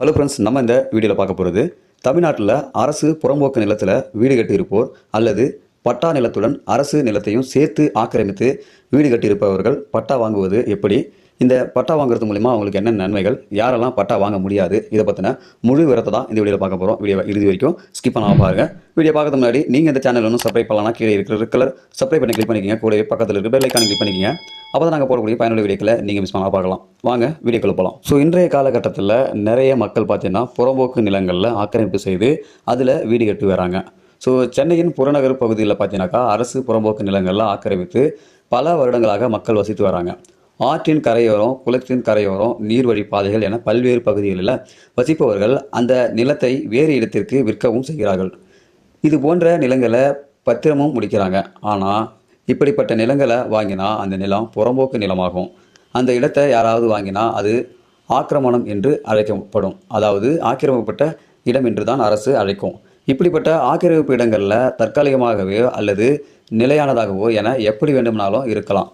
Hello friends நம்ம இந்த வீடியோவில் பார்க்க போகிறது தமிழ்நாட்டில் அரசு புறம்போக்கு நிலத்தில் வீடு கட்டியிருப்போர் அல்லது பட்டா நிலத்துடன் அரசு நிலத்தையும் சேர்த்து ஆக்கிரமித்து வீடு கட்டியிருப்பவர்கள் பட்டா வாங்குவது எப்படி? இந்த பட்டா வாங்குறது மூலிமா அவங்களுக்கு என்ன நன்மைகள்? யாரெல்லாம் பட்டா வாங்க முடியாது? இதை பற்றின முழு விவரத்தை தான் இந்த வீடியோவில் பார்க்க போகிறோம் வீடியோ இறுதி வரைக்கும் ஸ்கிப் பண்ணாமல் பாருங்க. வீடியோ பார்க்கறது முன்னாடி நீங்கள் இந்த சேனல் ஒன்றும் சப்ஸ்கிரைப் பண்ணலாம் கீழே இருக்கிற கலர் சப்ஸ்கிரைப் பண்ணி கிளிக் பண்ணிக்கங்க. கூடவே பக்கத்தில் இருக்க பெல் ஐக்கானை கிளிக் பண்ணிக்கிங்க. அப்போ தான் நாங்கள் போடக்கூடிய பயனுள்ள வீடியோக்களை நீங்கள் மிஸ் பண்ணால் பார்க்கலாம். வாங்க வீடியோக்குள்ள போகலாம் ஸோ இன்றைய காலகட்டத்தில் நிறைய மக்கள் பார்த்தீங்கன்னா புறம்போக்கு நிலங்களில் ஆக்கிரமிப்பு செய்து அதில் வீடு கட்டி வராங்க. ஸோ சென்னையின் புறநகர் பகுதியில் பார்த்தீங்கன்னாக்கா அரசு புறம்போக்கு நிலங்களில் ஆக்கிரமித்து பல வருடங்களாக மக்கள் வசித்து வராங்க. ஆற்றின் கரையோரம் குளத்தின் கரையோரம் நீர்வழி பாதைகள் என பல்வேறு பகுதிகளில் வசிப்பவர்கள் அந்த நிலத்தை வேறு இடத்திற்கு விற்கவும் செய்கிறார்கள். இது போன்ற நிலங்களை பத்திரமும் முடிக்கிறாங்க. ஆனால் இப்படிப்பட்ட நிலங்களை வாங்கினா அந்த நிலம் புறம்போக்கு நிலமாகும். அந்த இடத்தை யாராவது வாங்கினா அது ஆக்கிரமணம் என்று அழைக்கப்படும். அதாவது ஆக்கிரமிக்கப்பட்ட இடம் என்று தான் அரசு அழைக்கும். இப்படிப்பட்ட ஆக்கிரமிப்பு இடங்களில் தற்காலிகமாகவோ அல்லது நிலையானதாகவோ என எப்படி வேண்டுமானாலும் இருக்கலாம்.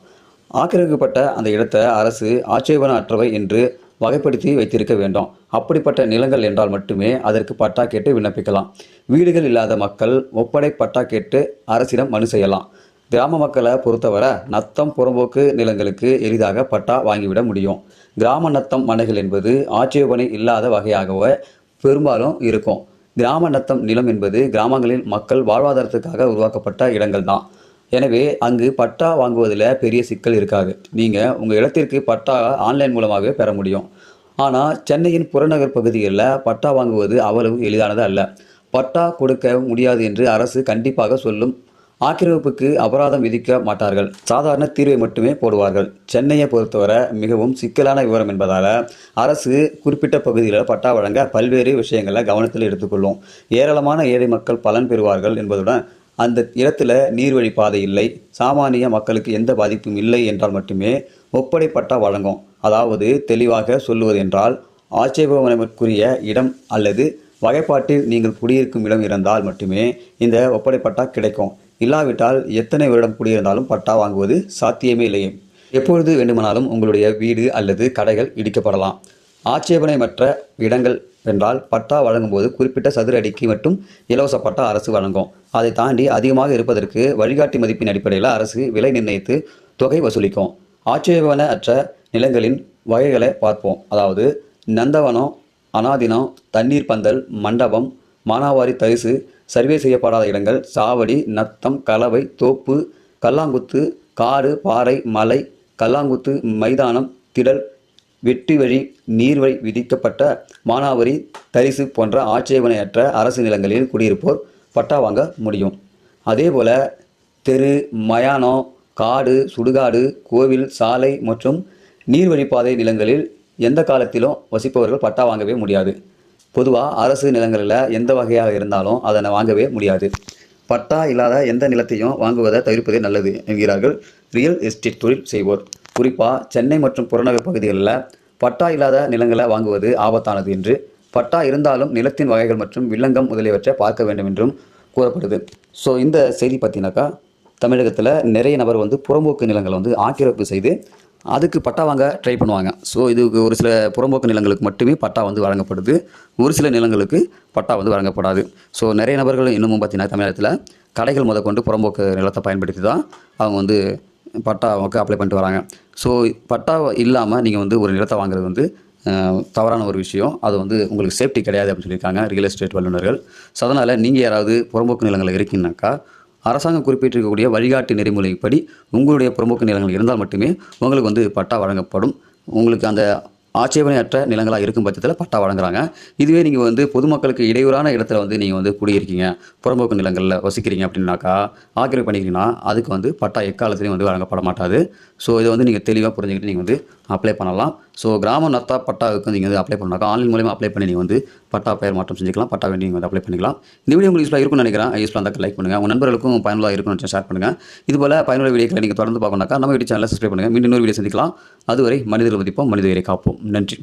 ஆக்கிரமிக்கப்பட்ட அந்த இடத்தை அரசு ஆட்சேபன அற்றவை என்று வகைப்படுத்தி வைத்திருக்க வேண்டும். அப்படிப்பட்ட நிலங்கள் என்றால் மட்டுமே அதற்கு பட்டா கேட்டு விண்ணப்பிக்கலாம். வீடுகள் இல்லாத மக்கள் ஒப்படை பட்டா கேட்டு அரசிடம் மனு செய்யலாம். கிராம மக்களை பொறுத்தவரை நத்தம் புறம்போக்கு நிலங்களுக்கு எளிதாக பட்டா வாங்கிவிட முடியும். கிராம நத்தம் மனைகள் என்பது ஆட்சேபனை இல்லாத வகையாகவே பெரும்பாலும் இருக்கும். கிராம நத்தம் நிலம் என்பது கிராமங்களில் மக்கள் வாழ்வாதாரத்துக்காக உருவாக்கப்பட்ட இடங்கள் தான் எனவே அங்கு பட்டா வாங்குவதில் பெரிய சிக்கல் இருக்காது. நீங்கள் உங்கள் இடத்திற்கு பட்டா ஆன்லைன் மூலமாகவே பெற முடியும். ஆனால் சென்னையின் புறநகர் பகுதிகளில் பட்டா வாங்குவது அவ்வளவு எளிதானது அல்ல. பட்டா கொடுக்க முடியாது என்று அரசு கண்டிப்பாக சொல்லும் ஆக்கிரமிப்புக்கு அபராதம் விதிக்க மாட்டார்கள். சாதாரண தீர்வை மட்டுமே போடுவார்கள். சென்னையை பொறுத்தவரை மிகவும் சிக்கலான விவரம் என்பதால் அரசு குறிப்பிட்ட பகுதிகளில் பட்டா வழங்க பல்வேறு விஷயங்களை கவனத்தில் எடுத்துக்கொள்ளும். ஏராளமான ஏழை மக்கள் பலன் பெறுவார்கள் என்பதுடன் அந்த இடத்துல நீர்வழி பாதை இல்லை. சாமானிய மக்களுக்கு எந்த பாதிப்பும் இல்லை என்றால் மட்டுமே ஒப்படை பட்டா வழங்கும். அதாவது தெளிவாக சொல்லுவது என்றால் ஆட்சேபனைக்குரிய இடம் அல்லது வகைப்பாட்டில் நீங்கள் குடியிருக்கும் இடம் இருந்தால் மட்டுமே இந்த ஒப்படை பட்டா கிடைக்கும். இல்லாவிட்டால் எத்தனை வருடம் குடியிருந்தாலும் பட்டா வாங்குவது சாத்தியமே இல்லையே. எப்பொழுது வேண்டுமானாலும் உங்களுடைய வீடு அல்லது கடைகள் இடிக்கப்படலாம். ஆட்சேபனைமற்ற இடங்கள் என்றால் பட்டா வழங்கும்போது குறிப்பிட்ட சதுர அடிக்கு மட்டும் இலவச பட்டா அரசு வழங்கும். அதை தாண்டி அதிகமாக இருப்பதற்கு வழிகாட்டி மதிப்பின் அடிப்படையில் அரசு விலை நிர்ணயித்து தொகை வசூலிக்கும். ஆட்சேபன அற்ற நிலங்களின் வகைகளை பார்ப்போம். அதாவது நந்தவனம் அனாதினம் தண்ணீர் பந்தல் மண்டபம் மானாவாரி தரிசு சர்வே செய்யப்படாத இடங்கள் சாவடி நத்தம் கலவை தோப்பு கல்லாங்குத்து காடு பாறை மலை கல்லாங்குத்து மைதானம் திடல் வெட்டி வழி நீர்வழி விதிக்கப்பட்ட மானாவரி தரிசு போன்ற ஆட்சேபனையற்ற அரசு நிலங்களில் குடியிருப்போர் பட்டா வாங்க முடியும். அதேபோல தெரு மயானம் காடு சுடுகாடு கோவில் சாலை மற்றும் நீர்வழிப்பாதை நிலங்களில் எந்த காலத்திலும் வசிப்பவர்கள் பட்டா வாங்கவே முடியாது. பொதுவாக அரசு நிலங்களில் எந்த வகையாக இருந்தாலும் அதனை வாங்கவே முடியாது. பட்டா இல்லாத எந்த நிலத்தையும் வாங்குவதை தவிர்ப்பதே நல்லது என்கிறார்கள் ரியல் எஸ்டேட் தொழில் செய்வோர். குறிப்பாக சென்னை மற்றும் புறநகர் பகுதிகளில் பட்டா இல்லாத நிலங்களை வாங்குவது ஆபத்தானது என்று பட்டா இருந்தாலும் நிலத்தின் வகைகள் மற்றும் வில்லங்கம் முதலியவற்றை பார்க்க வேண்டும் என்றும் கூறப்படுது. ஸோ இந்த செய்தி பார்த்தீங்கன்னாக்கா தமிழகத்தில் நிறைய நபர் வந்து புறம்போக்கு நிலங்களை வந்து ஆக்கிரமிப்பு செய்து அதுக்கு பட்டா வாங்க ட்ரை பண்ணுவாங்க. ஸோ இதுக்கு ஒரு சில புறம்போக்கு நிலங்களுக்கு மட்டுமே பட்டா வந்து வழங்கப்படுது. ஒரு சில நிலங்களுக்கு பட்டா வந்து வழங்கப்படாது. ஸோ நிறைய நபர்கள் இன்னமும் பார்த்தீங்கன்னா தமிழகத்தில் கடைகள் முதற்கொண்டு புறம்போக்கு நிலத்தை பயன்படுத்தி தான் அவங்க வந்து பட்டாவுக்கு அப்ளை பண்ணிட்டு வராங்க. ஸோ பட்டா இல்லாமல் நீங்கள் வந்து ஒரு நிலத்தை வாங்குறது வந்து தவறான ஒரு விஷயம். அது வந்து உங்களுக்கு சேஃப்டி கிடையாது அப்படின்னு சொல்லியிருக்காங்க ரியல் எஸ்டேட் வல்லுநர்கள். ஸோ அதனால் நீங்கள் யாராவது புறம்போக்கு நிலங்களில் இருக்கீங்கனாக்கா அரசாங்கம் குறிப்பிட்டிருக்கக்கூடிய வழிகாட்டு நெறிமுறைப்படி உங்களுடைய புறம்போக்கு நிலங்கள் இருந்தால் மட்டுமே உங்களுக்கு வந்து பட்டா வழங்கப்படும். உங்களுக்கு அந்த ஆட்சேபனையற்ற நிலங்களாக இருக்கும் பட்சத்தில் பட்டா வழங்குறாங்க. இதுவே நீங்கள் வந்து பொதுமக்களுக்கு இடையூறான இடத்துல வந்து நீங்கள் வந்து குடியிருக்கீங்க. புறம்போக்கு நிலங்களில் வசிக்கிறீங்க அப்படின்னாக்கா ஆக்கிரமிப்பு பண்ணிக்கிறீங்கன்னா அதுக்கு வந்து பட்டா எக்காலத்துலேயும் வந்து வழங்கப்பட மாட்டாது. ஸோ இதை வந்து நீங்கள் தெளிவாக புரிஞ்சுக்கிட்டு நீங்கள் வந்து அப்ளை பண்ணலாம். ஸோ கிராம நத்தா பட்டாவுக்கு நீங்கள் வந்து அப்ளை பண்ணாக்கா ஆன்லைன் மூலயமா அப்ளை பண்ணி நீங்கள் வந்து பட்டா பெயர் மாற்றம் செஞ்சுக்கலாம் பட்டா வேண்டி நீங்கள் வந்து அப்ளை பண்ணிக்கலாம். இந்த வீடியோ உங்களுக்கு யூஸ்ஃபுல்லாக இருக்கும்னு நினைக்கிறேன். யூஸ்ஃபுல்லாக இருந்தால் லைக் பண்ணுங்கள் உங்கள் நண்பர்களுக்கும் பயனுள்ளதாக இருக்கும்னு ஷேர் பண்ணுங்கள் இதுபோல் பயனுள்ள வீடியோக்களை நீங்கள் தொடர்ந்து பார்க்கணும்னாக்கா நம்ம வீடியோ சேனலை சப்ஸ்கிரைப் பண்ணுங்கள் மீண்டும் இன்னொரு வீடியோ சந்திக்கலாம். அதுவரை மனிதர்கள் மதிப்போம் மனித உயிரை காப்போம். நன்றி.